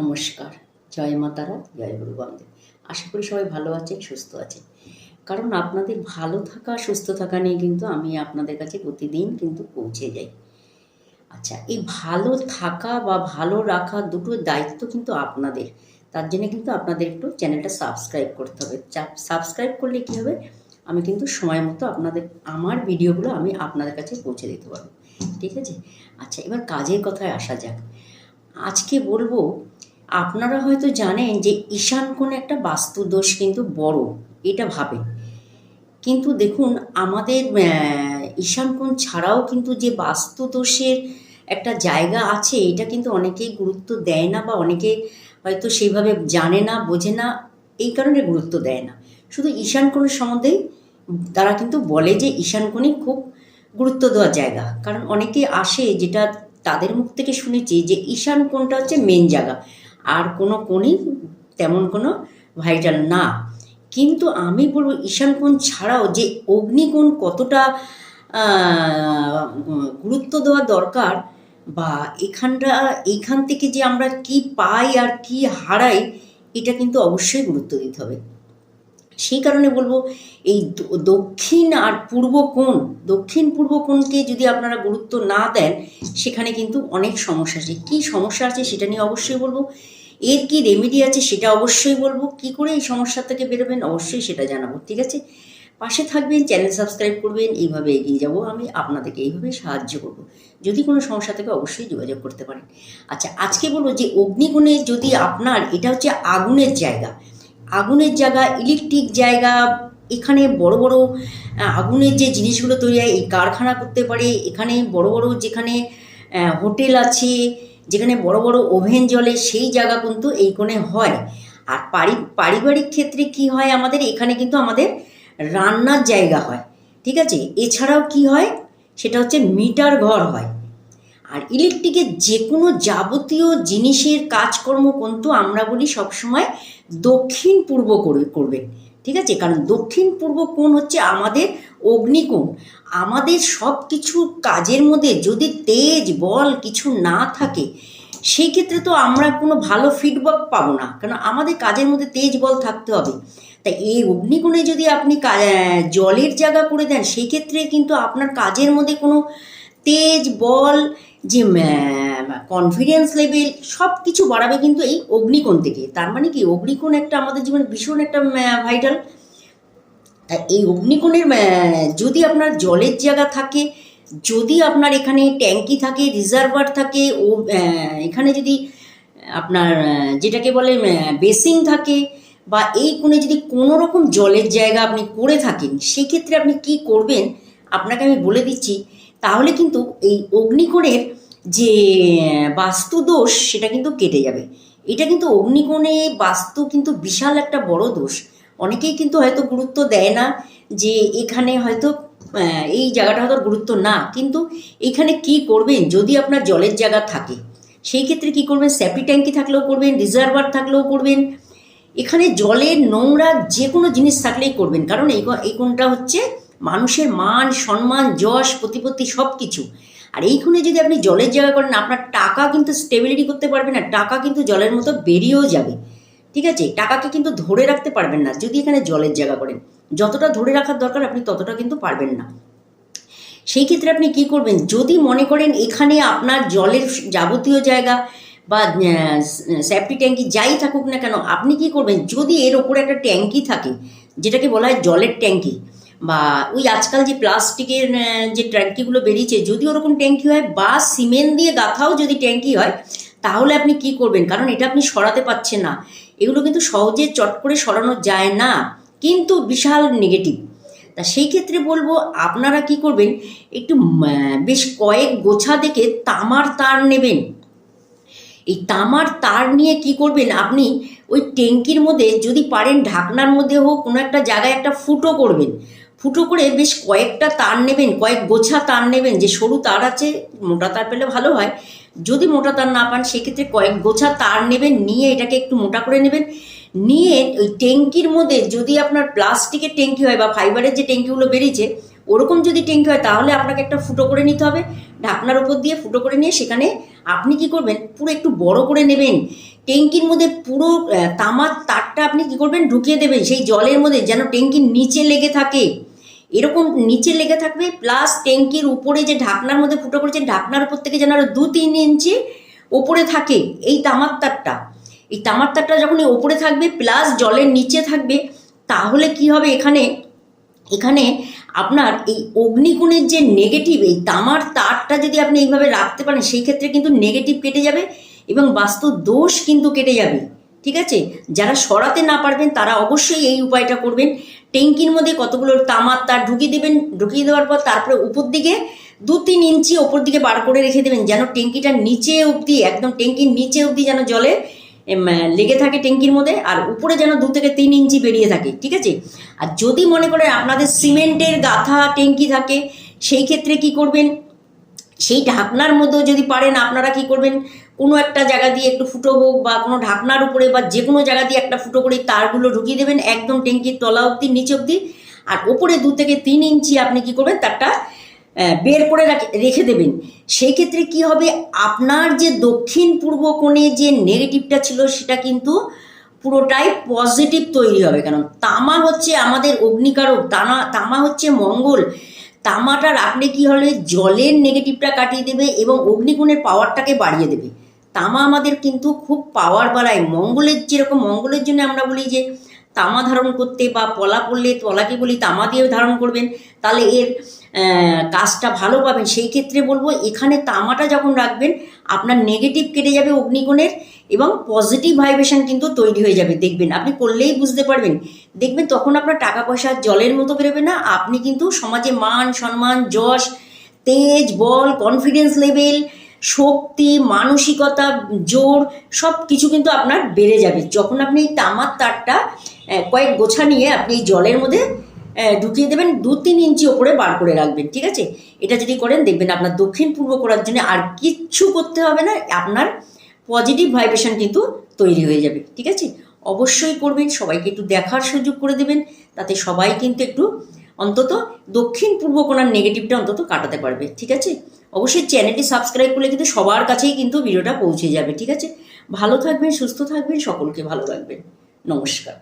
নমস্কার। জয় মাতারা জয় গুরু বন্দে। আশা করি সবাই ভালো আছেন, সুস্থ আছেন। কারণ আপনাদের ভালো থাকা, সুস্থ থাকা নিয়ে কিন্তু আমি আপনাদের কাছে প্রতিদিন কিন্তু পৌঁছে যাই। আচ্ছা এই ভালো থাকা বা ভালো রাখা দুটো দায়িত্ব কিন্তু আপনাদের। তার জন্য কিন্তু আপনাদের একটু চ্যানেলটা সাবস্ক্রাইব করতে হবে। সাবস্ক্রাইব করলে কী হবে? আমি কিন্তু সময় মতো আপনাদের, আমার ভিডিওগুলো আমি আপনাদের কাছে পৌঁছে দিতে পারব। ঠিক আছে? আচ্ছা এবার কাজের কথায় আসা যাক। আজকে বলব আপনারা হয়তো জানেন যে ঈশান কোণে একটা বাস্তুদোষ কিন্তু বড়, এটা ভাবেন। কিন্তু দেখুন, আমাদের ঈশান কোণ ছাড়াও কিন্তু যে বাস্তুদোষের একটা জায়গা আছে, এটা কিন্তু অনেকেই গুরুত্ব দেয় না বা অনেকে হয়তো সেইভাবে জানে না, বোঝে না, এই কারণে গুরুত্ব দেয় না। শুধু ঈশান কোণের সম্বন্ধেই তারা কিন্তু বলে যে ঈশান কোণই খুব গুরুত্ব দেওয়ার জায়গা। কারণ অনেকে আসে যেটা তাদের মুখ থেকে শুনেছি যে ঈশান কোণটা হচ্ছে মেন জায়গা। আর কোনো কোণেই তেমন কোনো ভাইটাল না। কিন্তু আমি বলব ঈশান কোণ ছাড়াও যে অগ্নিকোণ কতটা গুরুত্ব দেওয়া দরকার বা এখানটা, এইখান থেকে যে আমরা কি পাই আর কি হারাই, এটা কিন্তু অবশ্যই গুরুত্ব দিতে হবে। সেই কারণে বলব, এই দক্ষিণ আর পূর্ব কোণ, দক্ষিণ পূর্ব কোণকে যদি আপনারা গুরুত্ব না দেন, সেখানে কিন্তু অনেক সমস্যা আছে। কী সমস্যা আছে সেটা নিয়ে অবশ্যই বলব। এর কি রেমেডি আছে সেটা অবশ্যই বলব। কি করে এই সমস্যা থেকে বেরোবেন অবশ্যই সেটা জানাব, ঠিক আছে? পাশে থাকবেন, চ্যানেল সাবস্ক্রাইব করবেন, এইভাবে এগিয়ে যাব আমি, আপনাদেরকে এইভাবে সাহায্য করব। যদি কোনো সমস্যা থেকে অবশ্যই যোগাযোগ করতে পারেন। আচ্ছা আজকে বলব যে অগ্নিগুণে যদি আপনার, এটা হচ্ছে আগুনের জায়গা। আগুনের জায়গা ইলেকট্রিক জায়গা, এখানে বড় বড় আগুনের যে জিনিসগুলো তৈরি হয়, এই কারখানা করতে পারে। এখানে বড় বড় যেখানে হোটেল আছে, যেখানে বড় বড় ওভেন জলে সেই জায়গা কিন্তু এই কোণে হয়। আর পারি, পারিবারিক ক্ষেত্রে কি হয় আমাদের? এখানে কিন্তু আমাদের রান্নার জায়গা হয়, ঠিক আছে? এছাড়াও কি হয়? সেটা হচ্ছে মিটার ঘর হয়। আর ইলেকট্রিকের যে কোনো যাবতীয় জিনিসের কাজকর্ম কিন্তু আমরা বলি সবসময় দক্ষিণ পূর্ব করে করবেন ঠিক আছে? কারণ দক্ষিণ পূর্ব কোণ হচ্ছে আমাদের অগ্নিকোণ। আমাদের সব কিছু কাজের মধ্যে যদি তেজ, বল কিছু না থাকে সেই ক্ষেত্রে তো আমরা কোনো ভালো ফিডব্যাক পাবো না। কারণ আমাদের কাজের মধ্যে তেজ, বল থাকতে হবে। তাই এই অগ্নিকোণে যদি আপনি জলের জায়গা করে দেন সেই ক্ষেত্রে কিন্তু আপনার কাজের মধ্যে কোনো তেজ, বল যে কনফিডেন্স লেভেল সব কিছু বাড়াবে কিন্তু এই অগ্নিকোণ থেকে। তার মানে কি? অগ্নিকোণ একটা আমাদের জীবনে ভীষণ একটা ভাইটাল এই অগ্নিকোণের যদি আপনার জলের জায়গা থাকে, যদি আপনার এখানে ট্যাঙ্কি থাকে, রিজার্ভার থাকে, ও এখানে যদি আপনার যেটাকে বলে বেসিং থাকে বা এই কোণে যদি কোনো রকম জলের জায়গা আপনি করে থাকেন, সেক্ষেত্রে আপনি কি করবেন? আপনাকে আমি বলে দিচ্ছি তাহলে কিন্তু এই অগ্নিকোণের যে বাস্তুদোষ সেটা কিন্তু কেটে যাবে। এটা কিন্তু অগ্নিকোণে বাস্তু কিন্তু বিশাল একটা বড় দোষ। অনেকেই কিন্তু হয়তো গুরুত্ব দেয় না যে এখানে হয়তো এই জায়গাটা হয়তো গুরুত্ব না। কিন্তু এখানে কি করবেন? যদি আপনার জলের জায়গা থাকে, সেই ক্ষেত্রে কি করবেন? স্যাপি ট্যাঙ্কি থাকলেও করবেন, রিজার্ভার থাকলেও করবেন। এখানে জলের নোংরা যে কোনো জিনিস থাকলেই করবেন। কারণ এই এই কোনটা হচ্ছে মানুষের মান, সম্মান, যশ, প্রতিপত্তি সব কিছু আর এইখানে যদি আপনি জলের জায়গা করেন, আপনার টাকা কিন্তু স্টেবিলিটি করতে পারবে না, টাকা কিন্তু জলের মতো বেরিয়েও যাবে। ঠিক আছে? টাকাকে কিন্তু ধরে রাখতে পারবেন না, যদি এখানে জলের জায়গা করেন। যতটা ধরে রাখার দরকার, আপনি ততটা কিন্তু পারবেন না। সেই ক্ষেত্রে আপনি কি করবেন? যদি মনে করেন এখানে আপনার জলের যাবতীয় জায়গা বা স্যাপটি ট্যাঙ্কি যাই থাকুক না কেন, আপনি কি করবেন? যদি এর ওপরে একটা ট্যাঙ্কি থাকে, যেটাকে বলা হয় জলের ট্যাঙ্কি বা ওই আজকাল যে প্লাস্টিকের যে ট্যাঙ্কিগুলো বেরিয়েছে, যদি ওরকম ট্যাঙ্কি হয় বা সিমেন্ট দিয়ে গাঁথাও যদি ট্যাঙ্কি হয়, তাহলে আপনি কি করবেন? কারণ এটা আপনি সরাতে পারছেন না। এগুলো কিন্তু সহজে চট করে সরানো যায় না। কিন্তু বিশাল নেগেটিভ তা সেই ক্ষেত্রে বলব, আপনারা কি করবেন? একটু বেশ কয়েক গোছা দেখে তামার তার নেবেন। এই তামার তার নিয়ে কি করবেন? আপনি ওই ট্যাঙ্কির মধ্যে যদি পারেন, ঢাকনার মধ্যে হোক, কোনো একটা জায়গায় একটা ফুটো করবেন। ফুটো করে বেশ কয়েকটা তার নেবেন, কয়েক গোছা তার নেবেন, যে সরু তার আছে, মোটা তার পেলে ভালো হয়। যদি মোটা তার না পান, সেক্ষেত্রে কয়েক গোছা তার নেবেন, নিয়ে এটাকে একটু মোটা করে নেবেন। নিয়ে ওই ট্যাঙ্কির মধ্যে যদি আপনার প্লাস্টিকের ট্যাঙ্কি হয় বা ফাইবারের যে ট্যাঙ্কিগুলো বেরিয়েছে, ওরকম যদি ট্যাঙ্কি হয়, তাহলে আপনাকে একটা ফুটো করে নিতে হবে। ঢাকনার উপর দিয়ে ফুটো করে নিয়ে সেখানে আপনি কি করবেন, পুরো একটু বড় করে নেবেন। ট্যাঙ্কির মধ্যে পুরো তামার তারটা আপনি কি করবেন, ঢুকিয়ে দেবেন, সেই জলের মধ্যে যেন ট্যাঙ্কির নিচে লেগে থাকে। এরকম নিচে লেগে থাকবে প্লাস ট্যাঙ্কির উপরে যে ঢাকনার মধ্যে ফুটো করেছে ঢাকনার উপর থেকে যেন আরও দু তিন ইঞ্চি ওপরে থাকে এই তামার তারটা। এই তামার তারটা যখন ওপরে থাকবে প্লাস জলের নিচে থাকবে, তাহলে কি হবে এখানে? এখানে আপনার এই অগ্নিকুণের যে নেগেটিভ এই তামার তারটা যদি আপনি এইভাবে রাখতে পারেন, সেই ক্ষেত্রে কিন্তু নেগেটিভ কেটে যাবে এবং বাস্তু দোষ কিন্তু কেটে যাবে। ঠিক আছে? যারা সরাতে না পারবেন, তারা অবশ্যই এই উপায়টা করবেন। ট্যাঙ্কির মধ্যে কতগুলো তামার তার ঢুকিয়ে দেবেন, ঢুকিয়ে দেওয়ার পর তারপরে উপর দিকে দু তিন ইঞ্চি ওপর দিকে বার করে রেখে দেবেন, যেন ট্যাঙ্কিটার নিচে অবধি, একদম ট্যাঙ্কির নিচে অবধি যেন জলে লেগে থাকে ট্যাঙ্কির মধ্যে, আর উপরে যেন দু থেকে তিন ইঞ্চি বেরিয়ে থাকে, ঠিক আছে? আর যদি মনে করেন আপনাদের সিমেন্টের গাথা ট্যাঙ্কি থাকে, সেই ক্ষেত্রে কি করবেন? সেই ঢাকনার মধ্যেও যদি পারেন, আপনারা কি করবেন? কোনো একটা জায়গা দিয়ে একটু ফুটো হোক বা কোনো ঢাকনার উপরে বা যে কোনো জায়গা দিয়ে একটা ফুটো করে তারগুলো ঢুকিয়ে দেবেন একদম ট্যাঙ্কির তলা অবধি, নিচে অবধি। আর ওপরে দু থেকে তিন ইঞ্চি আপনি কি করবেন, তারটা বের করে রাখে- দেবেন। সেই ক্ষেত্রে কি হবে, আপনার যে দক্ষিণ পূর্ব কোণে যে নেগেটিভটা ছিল, সেটা কিন্তু পুরোটাই পজিটিভ তৈরি হবে। কারণ তামা হচ্ছে আমাদের অগ্নিকারক তামা তামা হচ্ছে মঙ্গল। তামাটা রাখলে কি হলে জলের নেগেটিভটা কাটিয়ে দেবে এবং অগ্নিগুণের পাওয়ারটাকে বাড়িয়ে দেবে। তামা আমাদের কিন্তু খুব পাওয়ার বাড়ায়। মঙ্গলের যেরকম, মঙ্গলের জন্য আমরা বলি যে, তামা ধারণ করতে বা পলা পড়লে তলাকে বলি তামা দিয়ে ধারণ করবেন। তাহলে এর কাজটা ভালো পাবেন। সেই ক্ষেত্রে বলব, এখানে তামাটা যখন রাখবেন, আপনার নেগেটিভ কেটে যাবে অগ্নিগুণের এবং পজিটিভ ভাইব্রেশন কিন্তু তৈরি হয়ে যাবে। দেখবেন, আপনি করলেই বুঝতে পারবেন। দেখবেন, তখন আপনার টাকা পয়সা জলের মতো বেরোবে না। আপনি কিন্তু সমাজে মান, সম্মান, যশ, তেজ, বল কনফিডেন্স লেভেল শক্তি, মানসিকতা, জোর সব কিছু কিন্তু আপনার বেড়ে যাবে। যখন আপনি এই তামার তারটা কয়েক গোছা নিয়ে আপনি এই জলের মধ্যে ঢুকিয়ে দেবেন, দু তিন ইঞ্চি ওপরে বার করে রাখবেন, ঠিক আছে? এটা যদি করেন, দেখবেন আপনার দক্ষিণ পূর্ব করার জন্য আর কিচ্ছু করতে হবে না, আপনার পজিটিভ ভাইব্রেশন কিন্তু তৈরি হয়ে যাবে, ঠিক আছে? অবশ্যই করবেন, সবাইকে একটু দেখার সুযোগ করে দেবেন, তাতে সবাই কিন্তু একটু অন্তত দক্ষিণ পূর্ব কোণার নেগেটিভটা অন্তত কাটাতে পারবে, ঠিক আছে? অবশ্যই চ্যানেলটি সাবস্ক্রাইব করলে কিন্তু সবার কাছেই কিন্তু ভিডিওটা পৌঁছে যাবে, ঠিক আছে? ভালো থাকবেন, সুস্থ থাকবেন, সকলকে ভালো থাকবেন নমস্কার।